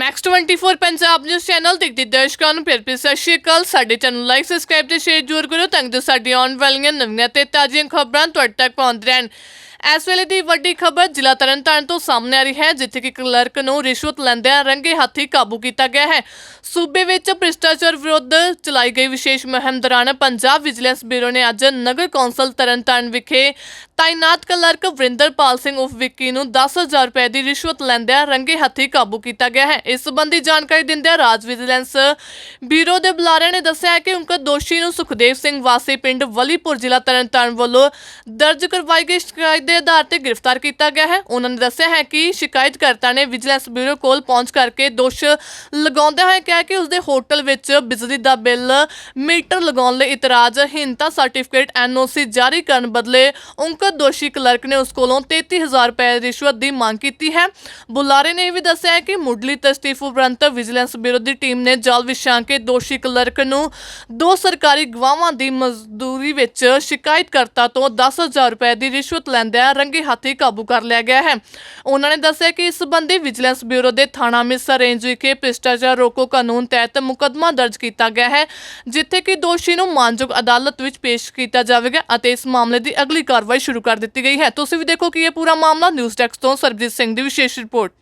Max 24 Punjab news channel ਦੇਖਦੇ ਦਰਸ਼ਕਾਂ ਨੂੰ ਫਿਰ ਫਿਰ ਸਤਿ ਸ਼੍ਰੀ ਅਕਾਲ। ਸਾਡੇ ਚੈਨਲ ਲਾਈਕ ਸਬਸਕ੍ਰਾਈਬ ਤੇ ਸ਼ੇਅਰ ਜ਼ਰੂਰ ਕਰੋ ਤਾਂ ਕਿ ਸਾਡੀ ਆਉਣ ਵਾਲੀਆਂ ਨਵੀਆਂ ਤੇ ਤਾਜ਼ੀਆਂ ਖਬਰਾਂ ਤੁਹਾਡੇ ਤੱਕ ਪਹੁੰਚ ਰਹਿਣ। ਇਸ ਵੇਲੇ ਦੀ ਵੱਡੀ ਖਬਰ ਜ਼ਿਲ੍ਹਾ ਤਰਨਤਾਰਨ ਤੋਂ ਸਾਹਮਣੇ ਆ ਰਹੀ ਹੈ, ਜਿੱਥੇ ਕਿ ਕਲਰਕ ਨੂੰ ਰਿਸ਼ਵਤ ਲੈਂਦਿਆਂ ਰੰਗੇ ਹੱਥੀ ਕਾਬੂ ਕੀਤਾ ਗਿਆ ਹੈ। ਸੂਬੇ ਵਿੱਚ ਭ੍ਰਿਸ਼ਟਾਚਾਰ ਵਿਰੁੱਧ ਚਲਾਈ ਗਈ ਵਿਸ਼ੇਸ਼ ਮੁਹਿੰਮ ਦੌਰਾਨ ਪੰਜਾਬ ਵਿਜੀਲੈਂਸ ਬਿਊਰੋ ਨੇ ਅੱਜ ਨਗਰ ਕੌਂਸਲ ਤਰਨਤਾਰਨ ਵਿਖੇ ਤਾਇਨਾਤ ਕਲਰਕ ਵਰਿੰਦਰਪਾਲ ਸਿੰਘ ਉਫ ਵਿੱਕੀ ਨੂੰ 10000 ਰੁਪਏ ਦੀ ਰਿਸ਼ਵਤ ਲੈਂਦਿਆਂ ਰੰਗੇ ਹੱਥੀ ਕਾਬੂ ਕੀਤਾ ਗਿਆ ਹੈ। ਇਸ ਸੰਬੰਧੀ ਜਾਣਕਾਰੀ ਦਿੰਦਿਆਂ ਰਾਜ ਵਿਜੀਲੈਂਸ ਬਿਊਰੋ ਦੇ ਬੁਲਾਰਿਆਂ ਨੇ ਦੱਸਿਆ ਕਿ ਉਨ੍ਹਾਂ ਦੋਸ਼ੀ ਨੂੰ ਸੁਖਦੇਵ ਸਿੰਘ ਵਾਸੀ ਪਿੰਡ ਵਲੀਪੁਰ ਜ਼ਿਲ੍ਹਾ ਤਰਨਤਾਰਨ ਵੱਲੋਂ ਦਰਜ ਕਰਵਾਈ ਗਈ ਸ਼ਿਕਾਇਤ ਦੇ ਆਧਾਰ ਤੇ ਗ੍ਰਿਫਤਾਰ ਕੀਤਾ ਗਿਆ ਹੈ। ਉਹਨਾਂ ਨੇ ਦੱਸਿਆ ਹੈ ਕਿ ਸ਼ਿਕਾਇਤਕਰਤਾ ਨੇ ਵਿਜੀਲੈਂਸ ਬਿਊਰੋ ਕੋਲ ਪਹੁੰਚ ਕਰਕੇ ਦੋਸ਼ ਲਗਾਉਂਦੇ ਹੋਏ ਕਿਹਾ ਕਿ ਉਸਦੇ ਹੋਟਲ ਵਿੱਚ ਬਿਜਲੀ ਦਾ ਬਿੱਲ, ਮੀਟਰ ਲਗਾਉਣ ਲਈ ਇਤਰਾਜ਼, ਹੀਨਤਾ ਸਰਟੀਫਿਕੇਟ, ਐਨਓਸੀ ਜਾਰੀ ਕਰਨ ਬਦਲੇ ਉਨ੍ਹਾਂ ਦੋਸ਼ੀ ਕਲਰਕ ਨੇ ਉਸ ਕੋਲੋਂ 33000 ਰੁਪਏ ਰਿਸ਼ਵਤ ਦੀ ਮੰਗ ਕੀਤੀ ਹੈ। ਬੁਲਾਰੇ ਨੇ ਇਹ ਵੀ ਦੱਸਿਆ ਹੈ ਕਿ ਮੁੱਢਲੀ ਤਸਦੀਕ ਉਪਰੰਤ ਵਿਜੀਲੈਂਸ ਬਿਊਰੋ ਦੀ ਟੀਮ ਨੇ ਜਾਲ ਵਿਛਾ ਕੇ ਦੋਸ਼ੀ ਕਲਰਕ ਨੂੰ ਦੋ ਸਰਕਾਰੀ ਗਵਾਹਾਂ ਦੀ ਮਜ਼ਦੂਰੀ ਵਿੱਚ ਸ਼ਿਕਾਇਤਕਰਤਾ ਤੋਂ 10000 ਰੁਪਏ ਦੀ ਰਿਸ਼ਵਤ ਲੈਂਦੇ ਲੈਂਦਿਆਂ ਰੰਗੇ ਹੱਥੀ ਕਾਬੂ ਕਰ ਲਿਆ ਗਿਆ ਹੈ। ਉਹਨਾਂ ਨੇ ਦੱਸਿਆ ਕਿ ਇਸ ਸੰਬੰਧੀ ਵਿਜੀਲੈਂਸ ਬਿਊਰੋ ਦੇ ਥਾਣਾ ਅੰਮ੍ਰਿਤਸਰ ਰੇਂਜ ਵਿਖੇ ਭ੍ਰਿਸ਼ਟਾਚਾਰ ਰੋਕੋ ਕਾਨੂੰਨ ਤਹਿਤ ਮੁਕੱਦਮਾ ਦਰਜ ਕੀਤਾ ਗਿਆ ਹੈ, ਜਿੱਥੇ ਕਿ ਦੋਸ਼ੀ ਨੂੰ ਮਾਨਯੋਗ ਅਦਾਲਤ ਵਿੱਚ ਪੇਸ਼ ਕੀਤਾ ਜਾਵੇਗਾ ਅਤੇ ਇਸ ਮਾਮਲੇ ਦੀ ਅਗਲੀ ਕਾਰਵਾਈ ਸ਼ੁਰੂ ਕਰ ਦਿੱਤੀ ਗਈ ਹੈ। ਤੁਸੀਂ ਵੀ ਦੇਖੋ ਕਿ ਇਹ ਪੂਰਾ ਮਾਮਲਾ। ਨਿਊਜ਼ ਡੈਸਕ ਤੋਂ ਸਰਬਜੀਤ ਸਿੰਘ ਦੀ ਵਿਸ਼ੇਸ਼ ਰਿਪੋਰਟ।